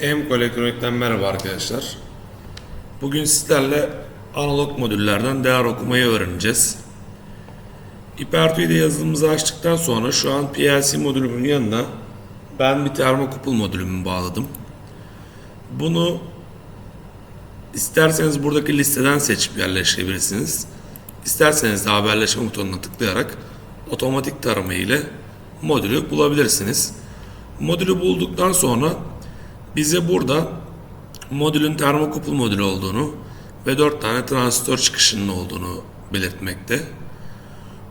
Emkol Elektronik'ten merhaba arkadaşlar. Bugün sizlerle analog modüllerden değer okumayı öğreneceğiz. HyperTu'da yazılımımızı açtıktan sonra şu an PLC modülümün yanına ben bir termokupul modülümü bağladım. Bunu isterseniz buradaki listeden seçip yerleştirebilirsiniz. İsterseniz de haberleşme butonuna tıklayarak otomatik tarama ile modülü bulabilirsiniz. Modülü bulduktan sonra bize burada modülün termokupul modülü olduğunu ve 4 tane transistör çıkışının olduğunu belirtmekte.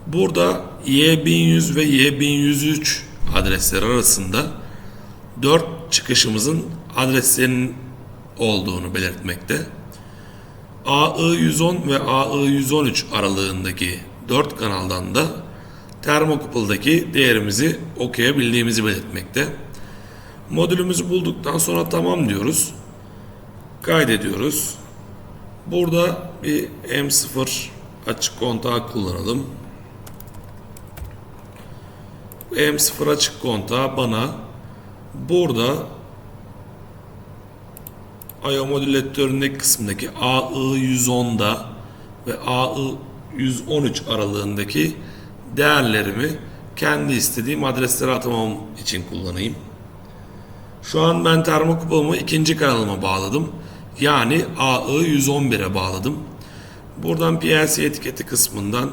Burada Y1100 ve Y1103 adresleri arasında 4 çıkışımızın adreslerinin olduğunu belirtmekte. AI110 ve AI113 aralığındaki 4 kanaldan da termokupuldaki değerimizi okuyabildiğimizi belirtmekte. Modülümüzü bulduktan sonra tamam diyoruz. Kaydediyoruz. Burada bir M0 açık kontağı kullanalım. Bu M0 açık kontağı bana burada IO modülatöründeki kısmındaki AI110'da ve AI113 aralığındaki değerlerimi kendi istediğim adreslere atamam için kullanayım. Şu an ben termokupamı ikinci kanalıma bağladım. Yani AI111'e bağladım. Buradan PLC etiketi kısmından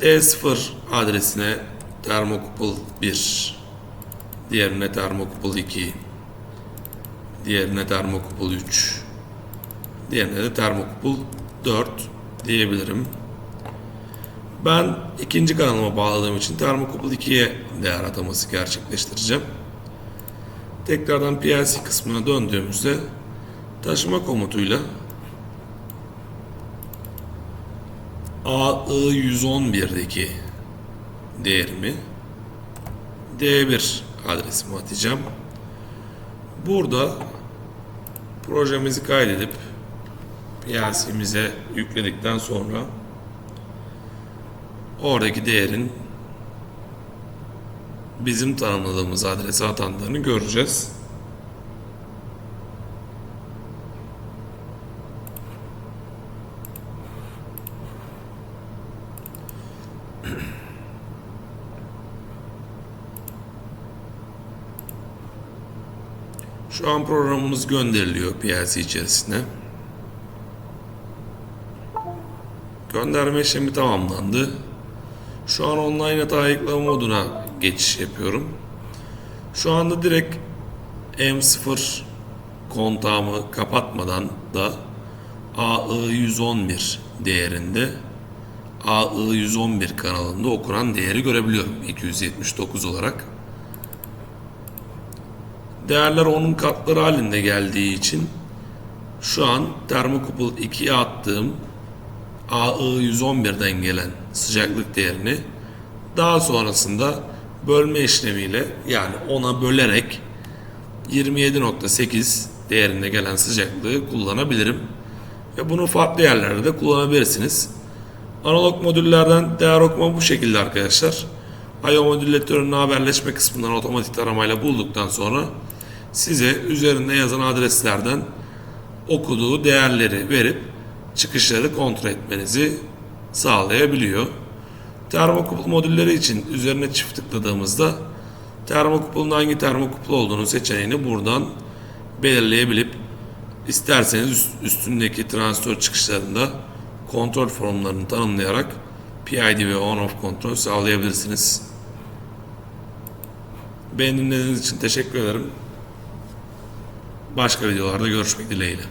D0 adresine termokupul 1, diğerine termokupul 2, diğerine termokupul 3, diğerine de termokupul 4 diyebilirim. Ben ikinci kanalıma bağladığım için termokupul 2'ye değer ataması gerçekleştireceğim. Tekrardan PLC kısmına döndüğümüzde taşıma komutuyla AI111'deki değerimi D1 adresime atacağım. Burada projemizi kaydedip PLC'mize yükledikten sonra oradaki değerin bizim tanımladığımız adrese atandığını göreceğiz. Şu an programımız gönderiliyor PLC içerisine. Gönderme işlemi tamamlandı. Şu an online hata ayıklama moduna geçiş yapıyorum. Şu anda direkt M0 kontağımı kapatmadan da AI111 değerinde AI111 kanalında okunan değeri görebiliyorum 279 olarak. Değerler onun katları halinde geldiği için şu an termokupul 2'ye attığım AI111'den gelen sıcaklık değerini daha sonrasında bölme işlemiyle yani ona bölerek 27.8 değerinde gelen sıcaklığı kullanabilirim. Ve bunu farklı yerlerde de kullanabilirsiniz. Analog modüllerden değer okuma bu şekilde arkadaşlar. IO modülatörünün haberleşme kısmından otomatik taramayla bulduktan sonra size üzerinde yazan adreslerden okuduğu değerleri verip çıkışları kontrol etmenizi sağlayabiliyor. Termokupul modülleri için üzerine çift tıkladığımızda termokupulun hangi termokupul olduğunu seçeneğini buradan belirleyebilip isterseniz üstündeki transistör çıkışlarında kontrol formlarını tanımlayarak PID ve on-off kontrol sağlayabilirsiniz. Beni dinlediğiniz için teşekkür ederim. Başka videolarda görüşmek dileğiyle.